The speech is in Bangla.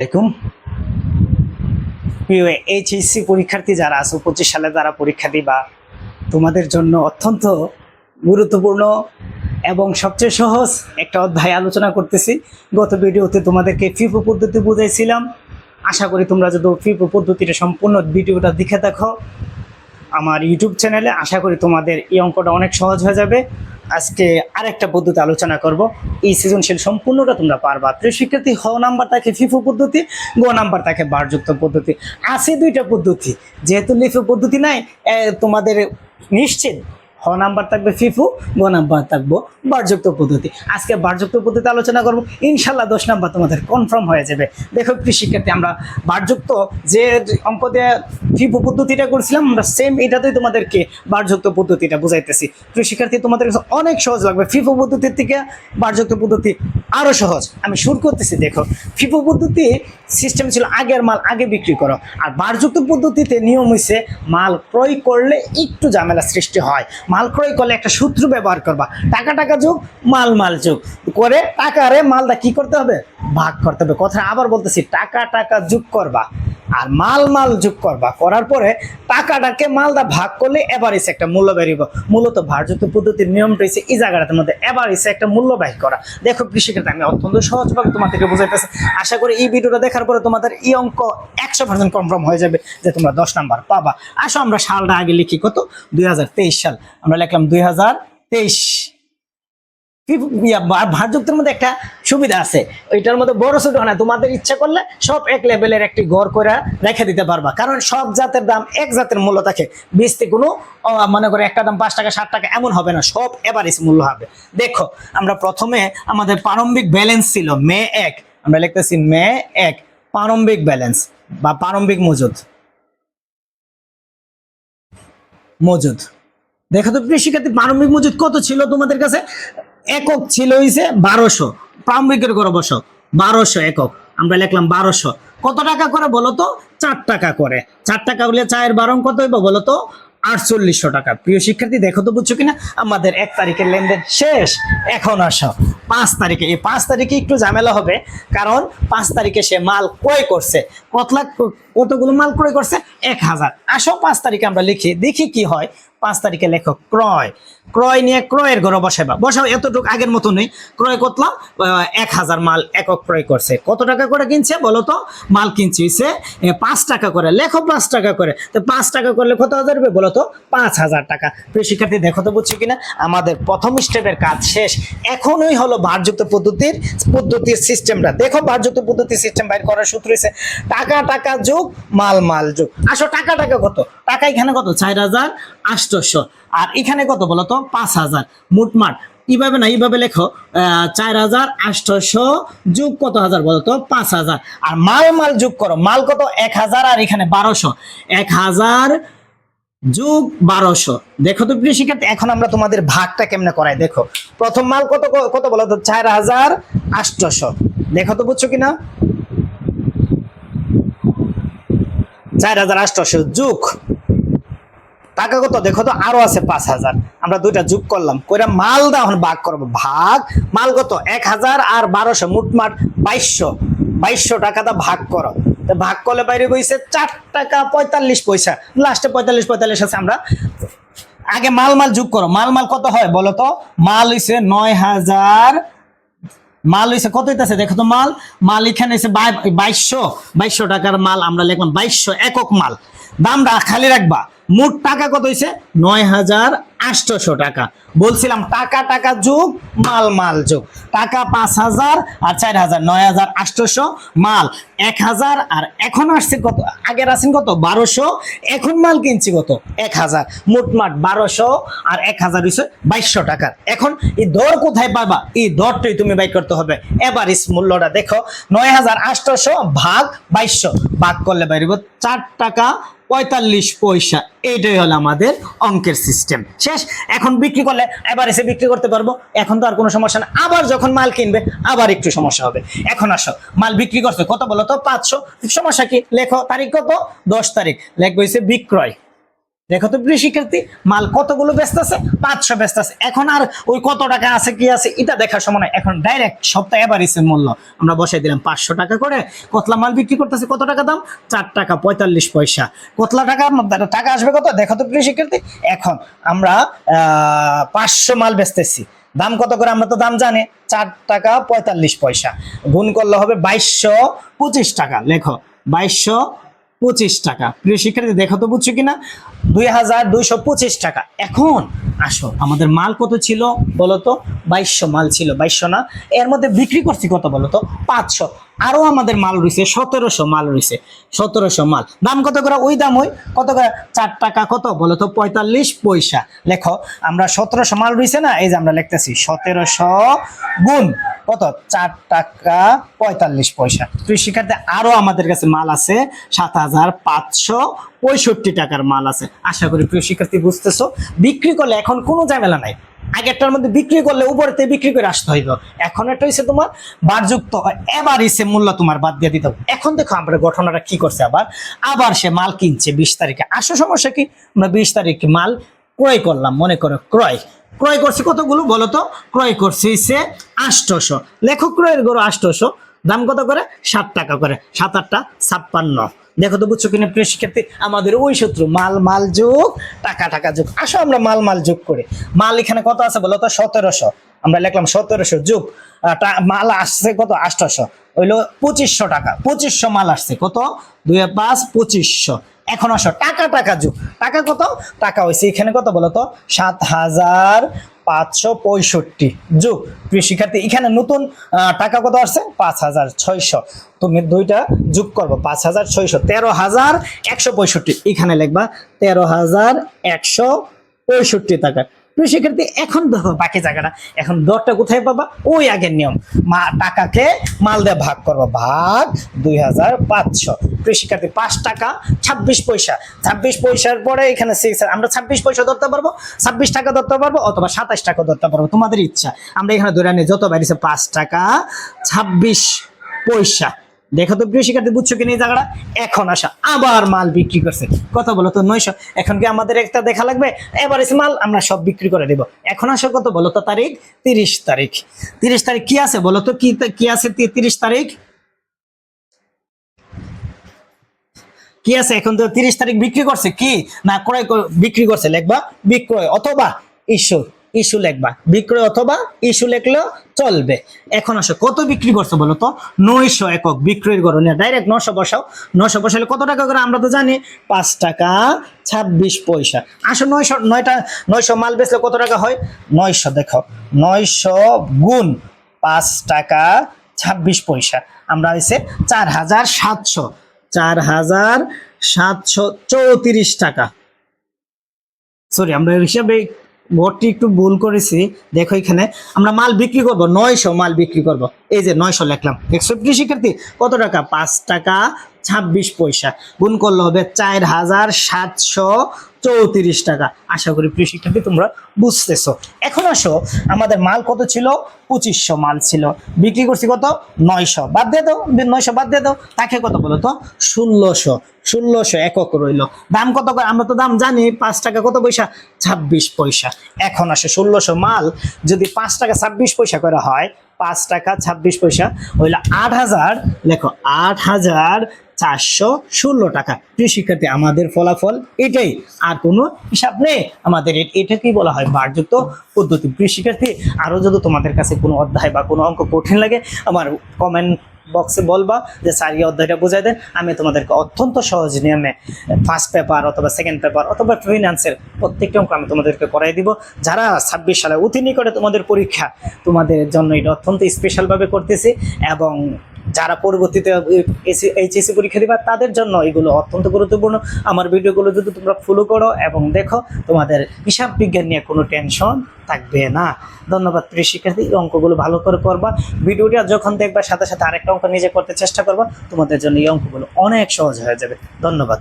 আলাইকুম প্রিয় এইচএসসি পরীক্ষার্থী যারা আছে, পঁচিশ সালে যারা পরীক্ষা দিবা, তোমাদের জন্য অত্যন্ত গুরুত্বপূর্ণ এবং সবচেয়ে সহজ একটা অধ্যায় আলোচনা করতেছি। গত ভিডিওতে তোমাদেরকে ফিফো পদ্ধতি বুঝাইছিলাম। আশা করি তোমরা যদি ফিফো পদ্ধতিটা সম্পূর্ণ ভিডিওটা দেখে দেখো আমার ইউটিউব চ্যানেলে, আশা করি তোমাদের এই অঙ্কটা অনেক সহজ হয়ে যাবে। আজকে আরেকটা পদ্ধতি আলোচনা করব। এই সৃজনশীল সম্পূর্ণটা তোমরা পারবা। প্রিয় শিক্ষার্থী, হ নাম্বার থাকে ফিফো পদ্ধতি, গ নাম্বার থাকে বারযুক্ত পদ্ধতি। আছে দুইটা পদ্ধতি। যেহেতু লিফো পদ্ধতি নাই তোমাদের নিশ্চিত হ নাম্বার থাকবে ফিফু, গ নাম্বার থাকব বারযুক্ত পদ্ধতি। আজকে বারযুক্ত পদ্ধতি আলোচনা করব। ইনশাল্লাহ দশ নাম্বার তোমাদের কনফার্ম হয়ে যাবে। দেখো প্রিয় শিক্ষার্থী, আমরা বারযুক্ত যে অঙ্ক দিয়ে ফিফু পদ্ধতিটা করছিলাম, আমরা সেম এটাতেই তোমাদেরকে বারযুক্ত পদ্ধতিটা বুঝাইতেছি। প্রিয় শিক্ষার্থী, তোমাদের কাছে অনেক সহজ লাগবে ফিফু পদ্ধতির থেকে বারযুক্ত পদ্ধতি আরও সহজ। আমি শুরু করতেছি, দেখো। ফিফো পদ্ধতি সিস্টেম ছিল আগের মাল আগে বিক্রি করো। আর বারযুক্ত পদ্ধতিতে নিয়ম হয়েছে মাল ক্রয় করলে একটু ঝামেলা সৃষ্টি হয়। মাল ক্রয় করলে একটা সূত্র ব্যবহার করবা। টাকা টাকা যুগ, মাল মাল যুগ। করে টাকারে মালটা কি করতে হবে? ভাগ করতে হবে। কথা আবার বলতেছি, টাকা টাকা যোগ করবা। আর মাল মাল যোগ করবা, করার পরে টাকাটাকে মালটা ভাগ করলে এভারেজ একটা মূল্য বেরিব মূলত ভারযুক্ত পদ্ধতির নিয়মটা হচ্ছে এই জায়গাটার মধ্যে এভারেজ একটা মূল্য ব্যয় করা। দেখো কৃষিক্ষেত্রে আমি অত্যন্ত সহজভাবে তোমাদেরকে বোঝাইতেছি। আশা করি এই ভিডিওটা দেখার পরে তোমাদের এই অঙ্ক একশো পার্সেন্ট কনফার্ম হয়ে যাবে যে তোমরা দশ নাম্বার পাবা। আসো আমরা সালটা আগে লিখি কত? দুই হাজার তেইশ সাল। আমরা লিখলাম দুই হাজার তেইশ। ভারযুক্তের মধ্যে একটা সুবিধা আছে। এটার মধ্যে বড় ছোট না। তোমাদের ইচ্ছা করলে সব এক লেভেলের একটি গড় করে রেখে দিতে পারবা। কারণ সব জাতের দাম এক জাতের মূল্য থাকে। বীজতে কোনো মনে করে একটা দাম পাঁচ টাকা ষাট টাকা এমন হবে না। সব এভারেজ মূল্য হবে। দেখো, আমরা প্রথমে আমাদের প্রারম্ভিক ব্যালেন্স ছিল মে এক। আমরা লিখতেছি মে এক, প্রারম্ভিক ব্যালেন্স বা প্রারম্ভিক মজুদ। মজুদ। দেখো তো শিক্ষার্থী প্রারম্ভিক মজুদ কত ছিল তোমাদের কাছে? একক ছিল হইছে বারোশো। প্রারম্ভিকের করে বসো, বারোশো একক। আমরা লিখলাম বারোশো। কত টাকা করে বলো তো? চার টাকা করে। চার টাকা হলে চায়ের বারং কত হইব, বলো তো? আটচল্লিশশো টাকা। প্রিয় শিক্ষার্থী, দেখো তো বুঝছ কিনা? আমাদের এক তারিখের লেনদেন শেষ। এখন আসো। পাঁচ তারিখে, এই পাঁচ তারিখে একটু ঝামেলা হবে, কারণ পাঁচ তারিখে সে মাল ক্রয় করছে। কত লাখ, কতগুলো মাল ক্রয় করছে? এক হাজার। আসো পাঁচ তারিখে আমরা লিখি, দেখি কি হয়। পাঁচ তারিখে লেখো ক্রয়। ক্রয় নিয়ে ক্রয়ের ঘরে বসাইবা বসাও এতটুকু আগের মতো নেই। ক্রয় করলাম এক হাজার মাল একক ক্রয় করছে। কত টাকা করে কিনছে বলো তো? মাল কিনছে হইছে, পাঁচ টাকা করে। লেখো পাঁচ টাকা করে। তো পাঁচ টাকা করলে কত হাজার হবে বলো তো? পাঁচ হাজার টাকা। প্রিয় শিক্ষার্থী দেখো তো বুঝছ কিনা? আমাদের প্রথম স্টেপের কাজ শেষ। এখনই হলো ভারযুক্ত পদ্ধতির পদ্ধতির সিস্টেমটা দেখো ভারযুক্ত পদ্ধতির সিস্টেম বাইর করার সূত্র হয়েছে টাকা টাকা যোগ মাল মাল যোগ। আসো টাকা টাকা কত? টাকা এখানে কত? চার হাজার আটশোশো আর এখানে কত বলো তো? পাঁচ হাজার। মোটমাট এইভাবে না, এইভাবে লেখো চার হাজার আটশোশো যোগ কত হাজার বলো তো? পাঁচ হাজার। আর মাল মাল যোগ করো। মাল কত? এক হাজার আর এখানে বারোশো। এক হাজার যোগ বারোশো। দেখো তো প্রিয় শিক্ষার্থী, এখন আমরা তোমাদের ভাগটা কেমনে করাই? দেখো, প্রথম মাল কত কত বলো তো? চার হাজার আটশোশো দেখো তো বুঝছ কিনা? চার হাজার আটশোশো যোগ টাকা কত? দেখো তো, আরও আছে পাঁচ হাজার। আমরা দুইটা যোগ করলাম, কইরা মাল দা এখন ভাগ করব। ভাগ, মাল কত? এক হাজার আর বারোশো, মোটমাট বাইশশো। বাইশশো টাকা দা ভাগ করো। ভাগ করলে বাইরে গইছে চার টাকা পঁয়তাল্লিশ পয়সা। লাস্টে পঁয়তাল্লিশ পঁয়তাল্লিশ আছে আমরা। আগে মাল মাল যোগ করো। মাল মাল কত হয় বলো তো? মাল হইছে নয় হাজার। মাল হইছে কত হইতেছে? দেখো তো মাল। মাল এখানে বাইশশো। বাইশশো টাকার মাল আমরা লিখলাম বাইশশো একক মাল। দামটা খালি রাখবা। মোট টাকা কত হইছে? নয় হাজার টাকা। বলছিলাম টাকা টাকা যোগ, মাল মাল যোগ। টাকা পাঁচ হাজার আর চার হাজার নয় হাজার আটশোশো মাল। এক হাজার আর এখন আসছে কত? আগের আছেন কত? বারোশো। এখন মাল কিনছি কত? এক হাজার মোটমাট বারোশো আর এক হাজার হইছে বাইশশো টাকার এখন এই দর কোথায় পাবা? এই দরটাই তুমি বাই করতে হবে। এবার মূল্যটা দেখো নয় হাজার আটশোশো ভাগ বাইশশো। ভাগ করলে বাইরিব চার টাকা পঁয়তাল্লিশ পয়সা। এইটাই হলো আমাদের অঙ্কের সিস্টেম শেষ, এখন বিক্রি করলে এবার এসে বিক্রি করতে পারব। এখন তো আর কোনো সমস্যা না। আবার যখন মাল কিনবে, আবার একটু সমস্যা হবে। এখন আসো, মাল বিক্রি করছে, কত বলো তো? পাঁচশো। সমস্যা কি? লেখো তারিখ কত? দশ তারিখ। লেখবো হচ্ছে বিক্রয়। দেখো তো প্রিয় শিক্ষার্থী, মাল কতগুলো ব্যস্ত আছে? পাঁচশো ব্যস্ত আছে। এখন আর ওই কত টাকা আছে, কি আছে, এটা দেখার সময় এখন ডাইরেক্ট সপ্তাহে এভারেজের মূল্য। আমরা বসাই দিলাম পাঁচশো টাকা করে। কতলা মাল বিক্রি করতেছে, কত টাকা দাম? চার টাকা পঁয়তাল্লিশ পয়সা। কতলা টাকা টাকা আসবে কত? দেখো তো প্রিয় শিক্ষার্থী, এখন আমরা পাঁচশো মাল বেচতেছি। দাম কত করে? আমরা তো দাম জানি। চার টাকা পঁয়তাল্লিশ পয়সা। গুণ করলে হবে বাইশশো পঁচিশ টাকা। লেখো, বাইশশো পঁচিশ টাকা। প্রিয় শিক্ষার্থী, দেখো তো বুঝছ কিনা? দুই হাজার দুইশো পঁচিশ টাকা। এখন আসো, আমাদের মাল কত ছিল বলো তো বাইশশো মাল ছিল, বাইশশো না। এর মধ্যে বিক্রি করছি কত বলো তো পাঁচশো। আরও আমাদের মাল রয়েছে, সতেরোশো মাল রয়েছে, সতেরোশো মাল। দাম কত করে? ওই দাম ওই, কত করে? চার টাকা কত? বলো তো পঁয়তাল্লিশ পয়সা। লেখো, আমরা সতেরোশো মাল রয়েছে না? এই যে আমরা লিখতেছি, সতেরোশো গুণ কত? চার টাকা পঁয়তাল্লিশ পয়সা। তুই শিক্ষার্থী আরও আমাদের কাছে মাল আছে, সাত হাজার পাঁচশো পঁয়ষট্টি টাকার মাল আছে। আশা করি প্রিয় শিক্ষার্থী বুঝতেছো। বিক্রি করলে এখন কোনো ঝামেলা নাই। আগেরটার মধ্যে বিক্রি করলে উপরেতে বিক্রি করে আসতে হইব। এখন এটা হচ্ছে তোমার, বারযুক্ত এবার এসে মূল্য তোমার বাদ দিয়ে দিতে হবে। এখন দেখো আমরা ঘটনাটা কি করছে আবার। আবার সে মাল কিনছে বিশ তারিখে। আসো সমস্যা কি? আমরা বিশ তারিখে মাল ক্রয় করলাম, মনে করো ক্রয়। ক্রয় করছি কতগুলো বলো তো? ক্রয় করছি সে আষ্টশো। লেখক ক্রয়ের গরু আষ্টশো, দাম কত করে? সাত টাকা করে। সাত আটটা ছাপ্পান্ন। দেখো তো বুঝছ কিনা প্রিয় শিক্ষার্থী, আমাদের ওই সূত্র মাল মাল যোগ, টাকা টাকা যোগ। আসো আমরা মাল মাল যোগ করে। মাল এখানে কত আছে বলো তো? সতেরোশো। আমরা লিখলাম সতেরোশো যোগ মাল আসছে কত? আষ্টশো হইল পঁচিশশো টাকা। পঁচিশশো মাল আসছে কত? দুই পাঁচ, পঁচিশশো। এখন আসো, টাকা টাকা যোগ। টাকা কত? টাকা হয়েছে এখানে কত বলো তো? সাত হাজার পাঁচশো পঁয়ষট্টি। যোগ প্রিয় শিক্ষার্থী এখানে নতুন টাকা কত আসছে? পাঁচ হাজার ছয়শো। তুমি দুইটা যোগ করব, পাঁচ হাজার ছয়শো তেরো হাজার একশো পঁয়ষট্টি। এখানে লিখবা তেরো হাজার একশো পঁয়ষট্টি টাকা। প্রিয় শিক্ষার্থী, এখন দেখো বাকি জায়গাটা। এখন দরটা কোথায় পাবা? ওই আগের নিয়ম। মা টাকাকে মাল দিয়ে ভাগ করব। ভাগ দুই হাজার পাঁচশো। প্রিয় শিক্ষার্থী, পাঁচ টাকা, ছাব্বিশ পয়সা। ছাব্বিশ পয়সার পরে এখানে আমরা ছাব্বিশ পয়সা ধরতে পারব? ছাব্বিশ টাকা ধরতে পারব? অথবা সাতাশ টাকা ধরতে পারব। তোমাদের ইচ্ছা। আমরা এখানে ধরে আনি, যত বাইরেছে পাঁচ টাকা, ছাব্বিশ পয়সা। দেখো তো প্রিয় শিক্ষার্থী, বুঝছ কিনা এই জায়গাটা? এখন আসা, আবার মাল বিক্রি করছে। কত বলো তো, নয়শো। এখন কি আমাদের একটা দেখা লাগবে? এসে মাল আমরা সব বিক্রি করে দেব। এখন আসো কত বলো তো তারিখ? তিরিশ তারিখ। তিরিশ তারিখ কি আছে বলো তো? কি কি আছে তিরিশ তারিখ? কি আছে এখন তো তিরিশ তারিখ বিক্রি করছে? কি? না, ক্রয় বিক্রি করছে, লেখবা বিক্রয় অথবা ইস্যু। ইস্যু লেখবা। বিক্রয় অথবা ইস্যু লেখলেও চলবে। এখন আসো, কত বিক্রি করছ বলো তো? নয়শো একক বিক্রয়ের গরণে ডাইরেক্ট নশো বসাও। নশো বসালে কত টাকা করে আমরা তো জানি? পাঁচ টাকা ছাব্বিশ পয়সা। আসো, নয়শো, নয়টা, নয়শো মাল বেচলে কত টাকা হয়? নয়শো, দেখো। নয়শো গুণ পাঁচ টাকা ছাব্বিশ পয়সা। আমরা হয়েছে চার হাজার সাতশো। চার হাজার সাতশো চৌত্রিশ টাকা। সরি আমরা হিসাবে ভোটটি একটু ভুল করেছি, দেখো এখানে। আমরা মাল বিক্রি করব, নয়শো মাল বিক্রি করব। এই যে নয়শো লেখলাম। একশো শিক্ষার্থী? কত টাকা? পাঁচ টাকা ছাব্বিশ পয়সা। গুণ করলে হবে চার হাজার সাতশো চৌত্রিশ টাকা। আশা করি প্রিয় শিক্ষার্থী, তোমরা বুঝতেছো। এখন আসো, আমাদের মাল কত ছিল? পঁচিশশো মাল ছিল। বিক্রি করছি কত? নয়শো। বাদ দিয়ে দাও, নয়শো বাদ দিয়ে দাও। তাকে কত বলো তো? ষোলোশো। ষোলোশো একক রইল। দাম কত করে? আমরা তো দাম জানি, পাঁচ টাকা কত পয়সা? ছাব্বিশ পয়সা। এখন আসে, ষোলোশো মাল যদি পাঁচ টাকা ছাব্বিশ পয়সা করে হয় পাঁচ টাকা ছাব্বিশ পয়সা হইল আট হাজার, লেখো, আট হাজার চারশো ষোলো টাকা। প্রিয় শিক্ষার্থী, আমাদের ফলাফল এটাই। আর কোনো হিসাব নেই। আমাদের এটাকেই বলা হয় বারযুক্ত পদ্ধতি। প্রিয় শিক্ষার্থী, আরও যদি তোমাদের কাছে কোনো অধ্যায় বা কোনো অঙ্ক কঠিন লাগে, আমার কমেন্ট বক্সে বলবা যে, স্যার, এই অধ্যায়টা বুঝাই দেন। আমি তোমাদেরকে অত্যন্ত সহজ নিয়মে ফার্স্ট পেপার অথবা সেকেন্ড পেপার অথবা ফিনান্সের প্রত্যেকটা অঙ্ক আমি তোমাদেরকে করাই দিব। যারা ছাব্বিশ সালে উত্তীর্ণ করে তোমাদের পরীক্ষা তোমাদের জন্য এটা অত্যন্ত স্পেশালভাবে করতেছি এবং যারা পরবর্তীতে এইচএসি পরীক্ষা দিবা, তাদের জন্য এগুলো অত্যন্ত গুরুত্বপূর্ণ। আমার ভিডিওগুলো যদি তোমরা ফলো করো এবং দেখো, তোমাদের হিসাব বিজ্ঞান নিয়ে কোনো টেনশন থাকবে না। ধন্যবাদ প্রিয় শিক্ষার্থী অঙ্কগুলো ভালো করে করবা ভিডিওটা যখন দেখবা, সাথে সাথে আরেকটা অঙ্ক নিজে করতে চেষ্টা করবা, তোমাদের জন্য এই অঙ্কগুলো অনেক সহজ হয়ে যাবে। ধন্যবাদ।